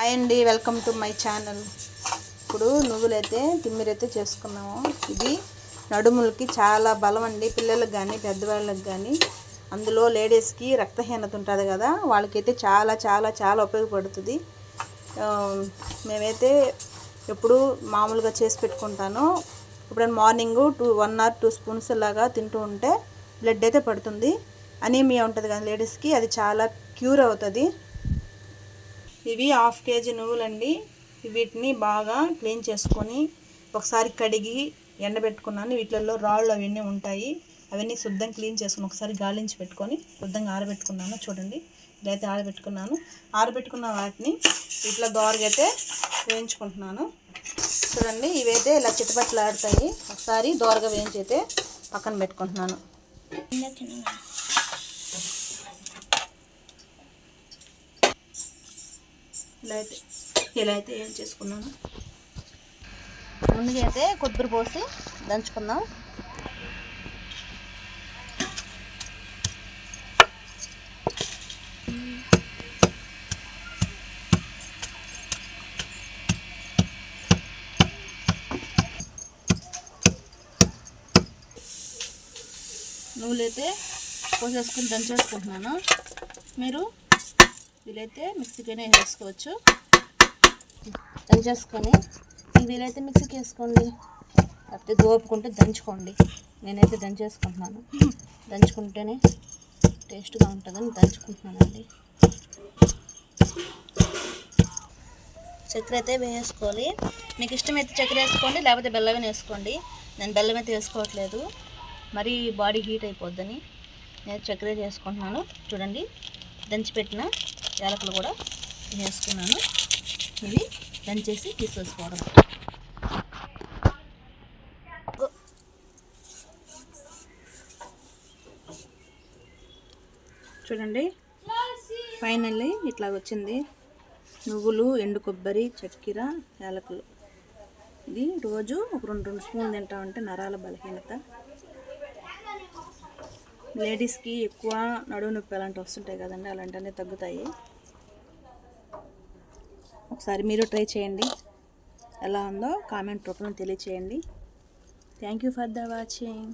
Hi అండి welcome to my channel ఇప్పుడు నువ్వులైతే తిమ్మిరైతే చేసుకున్నాము. ఇది నడుములకి చాలా బలం అండి. పిల్లలకు కానీ పెద్దవాళ్ళకి కానీ అందులో లేడీస్కి రక్తహీనత ఉంటుంది కదా వాళ్ళకైతే చాలా చాలా చాలా ఉపయోగపడుతుంది. మేమైతే ఎప్పుడు మామూలుగా చేసి పెట్టుకుంటాను. ఇప్పుడు morning two one or two spoons లాగా తింటూ ఉంటే బ్లడ్ అయితే పడుతుంది. అనీమియా ఉంటుంది కదా లేడీస్కి అది చాలా క్యూర్ అవుతుంది. ఇవి హాఫ్ కేజీ నువ్వులండి. వీటిని బాగా క్లీన్ చేసుకొని ఒకసారి కడిగి ఎండబెట్టుకున్నాను వీటిల్లో రాళ్ళు అవన్నీ ఉంటాయి. అవన్నీ శుద్ధం క్లీన్ చేసుకుని ఒకసారి గాలించి పెట్టుకొని శుద్ధంగా ఆరబెట్టుకున్నాను. చూడండి ఇదైతే ఆరబెట్టుకున్నాను. ఆరబెట్టుకున్న వాటిని ఇట్లా దోరగా అయితే వేయించుకుంటున్నాను. చూడండి ఇవైతే ఇలా చిట్టుపట్లు ఆడతాయి ఒకసారి దోరగా వేయించి అయితే పక్కన పెట్టుకుంటున్నాను. ఇలా అయితే ఇలా అయితే ఏం చేసుకున్నాను? ముందుగా అయితే కొబ్బరి పోసి దంచుకుందాం. నువ్వులైతే పోసేసుకుని దంచేసుకుంటున్నాను. మీరు? వీలైతే మిక్సీకైనా వేసుకోవచ్చు. దంచేసుకొని వీలైతే మిక్సీకి వేసుకోండి. లేకపోతే దోపుకుంటే దంచుకోండి. నేనైతే దంచేసుకుంటున్నాను దంచుకుంటేనే టేస్ట్గా ఉంటుందని దంచుకుంటున్నానండి. చక్కెర అయితే వేసుకోవాలి. మీకు ఇష్టమైతే చక్కెర వేసుకోండి లేకపోతే బెల్లమే వేసుకోండి. నేను బెల్లం అయితే వేసుకోవట్లేదు. మరీ బాడీ హీట్ అయిపోద్దని నేను చక్కెర చేసుకుంటున్నాను. చూడండి దంచిపెట్టిన యాలకులు కూడా వేసుకున్నాను. ఇవి దంచేసి తీసేసుకోవడం. చూడండి ఫైనల్లీ ఇట్లా వచ్చింది. నువ్వులు ఎండు కొబ్బరి చక్కెర యాలకులు. ఇది రోజు ఒక రెండు రెండు స్పూన్లు తింటామంటే నరాల బలహీనత. లేడీస్కి ఎక్కువ నడువు నొప్పి అలాంటివి వస్తుంటాయి కదండి అలాంటివన్నీ తగ్గుతాయి. ఒకసారి మీరు ట్రై చేయండి. ఎలా ఉందో కామెంట్ రూపంలో తెలియచేయండి. Thank you for the watching